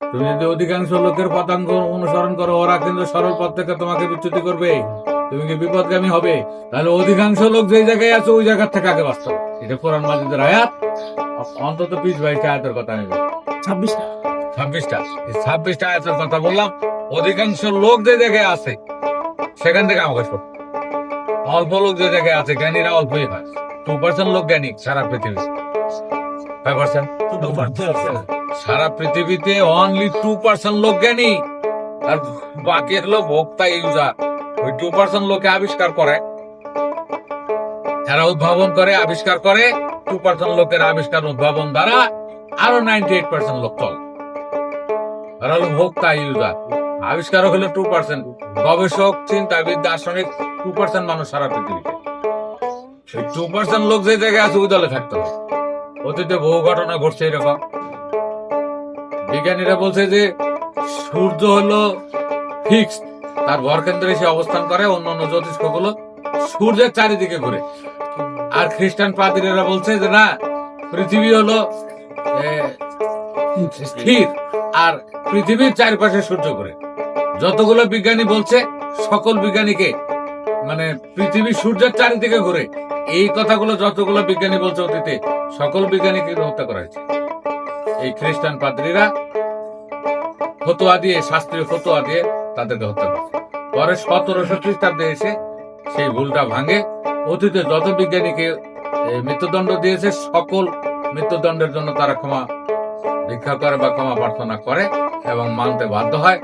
তুমি যদি অধিকাংশ লোকের পতাঙ্গ অনুসরণ করো ওরা কিন্তু সরল পথ থেকে তোমাকে বিচ্যুতি করবে। তুমি কি বিপদগামী হবে? তাহলে অধিকাংশ লোক যেই জায়গায় আছে ওই জায়গা থেকে আগে বাঁচতে। এটা কোরআন মাজিদের আয়াত। অন্তত বিশ বাইশটা আয়াতের কথা নেবে ছাব্বিশটা। ছাব্বিশটা। ছাব্বিশটা আয়াতের কথা বললাম। অধিকাংশ লোক যে জায়গায় আছে সেখান থেকে আমাকে শোন অল্প লোক যে জায়গায় আছে জ্ঞানীরা অল্পই হয়। টু পার্সেন্ট লোক জ্ঞানী সারা পৃথিবী ফাইভ পার্সেন্ট সারা পৃথিবীতে অনলি টু পার্সেন্ট লোক জ্ঞানী। আর বাকি হলো ভোক্তা ইউজার ওই টু পার্সেন্ট লোকে আবিষ্কার করে। এরা উদ্ভাবন করে, আবিষ্কার করে টু পার্সেন্ট লোকের আবিষ্কার উদ্ভাবন দ্বারা আরও নাইনটি এইট পার্সেন্ট লোক চলে। এরা হলো ভোক্তা ইউজার আবিষ্কারক হলো টু পার্সেন্ট গবেষক, চিন্তাবিদ দার্শনিক টু পার্সেন্ট মানুষ সারা পৃথিবীতে। সেই টু পার্সেন্ট লোক যে জায়গায় আছে, ওই দলে থাকতে হবে। অতীতে বহু ঘটনা ঘটছে এরকম। বিজ্ঞানীরা বলছে যে সূর্য হলো ফিক্স তার ভরকেন্দ্রে সে অবস্থান করে, অন্য অন্য জ্যোতিষ্কগুলো সূর্যের চারিদিকে ঘুরে। আর খ্রিস্টান পাদ্রীরা বলছে যে না, পৃথিবী হলো স্থির, আর পৃথিবীর চারপাশে সূর্য ঘুরে। যতগুলো বিজ্ঞানী বলছে, সকল বিজ্ঞানীকে মানে পৃথিবী সূর্যের চারিদিকে ঘুরে। এই কথাগুলো যতগুলো বিজ্ঞানী বলছে অতীতে, সকল বিজ্ঞানীকে হত্যা করা হয়েছে। এই খ্রিস্টান পাদ্রীরা ফতোয়া দিয়ে, শাস্ত্রীয় ফতোয়া দিয়ে তাদেরকে হত্যা করে পরে সতেরোশো খ্রিস্টাব্দে এসে সেই ভুলটা ভাঙে। অতীতে যত বিজ্ঞানীকে মৃত্যুদণ্ড দিয়েছে, সকল মৃত্যুদণ্ডের জন্য তারা ক্ষমা ভিক্ষা করে বা ক্ষমা প্রার্থনা করে এবং মানতে বাধ্য হয়।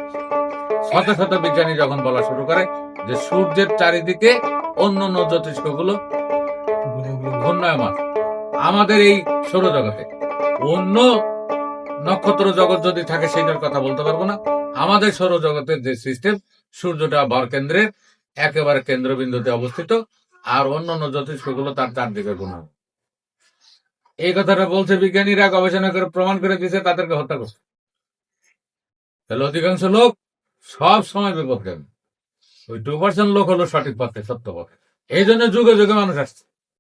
শত শত বিজ্ঞানী যখন বলা শুরু করে যে সূর্যের চারিদিকে অন্য অন্য জ্যোতিষ্কগুলো ঘূর্ণায়মান, আমাদের এই সৌরজগতে অন্য নক্ষত্র জগৎ যদি থাকে সেটার কথা বলতে পারব না। আমাদের সৌরজগতের যে সিস্টেম সূর্যটা ভর কেন্দ্রের, একেবারে কেন্দ্রবিন্দুতে অবস্থিত, আর অন্য অন্য জ্যোতিষ্কগুলো তার চারদিকে গুণ এই কথাটা বলছে বিজ্ঞানীরা, গবেষণা করে প্রমাণ করে দিয়েছে, তাদেরকে হত্যা করছে। তাহলে অধিকাংশ লোক সব সময় বিপদগামী। ওই টু পার্সেন্ট লোক হলো সঠিক পথে, সত্য পথে। এই জন্য যুগে যুগে মানুষ আসছে।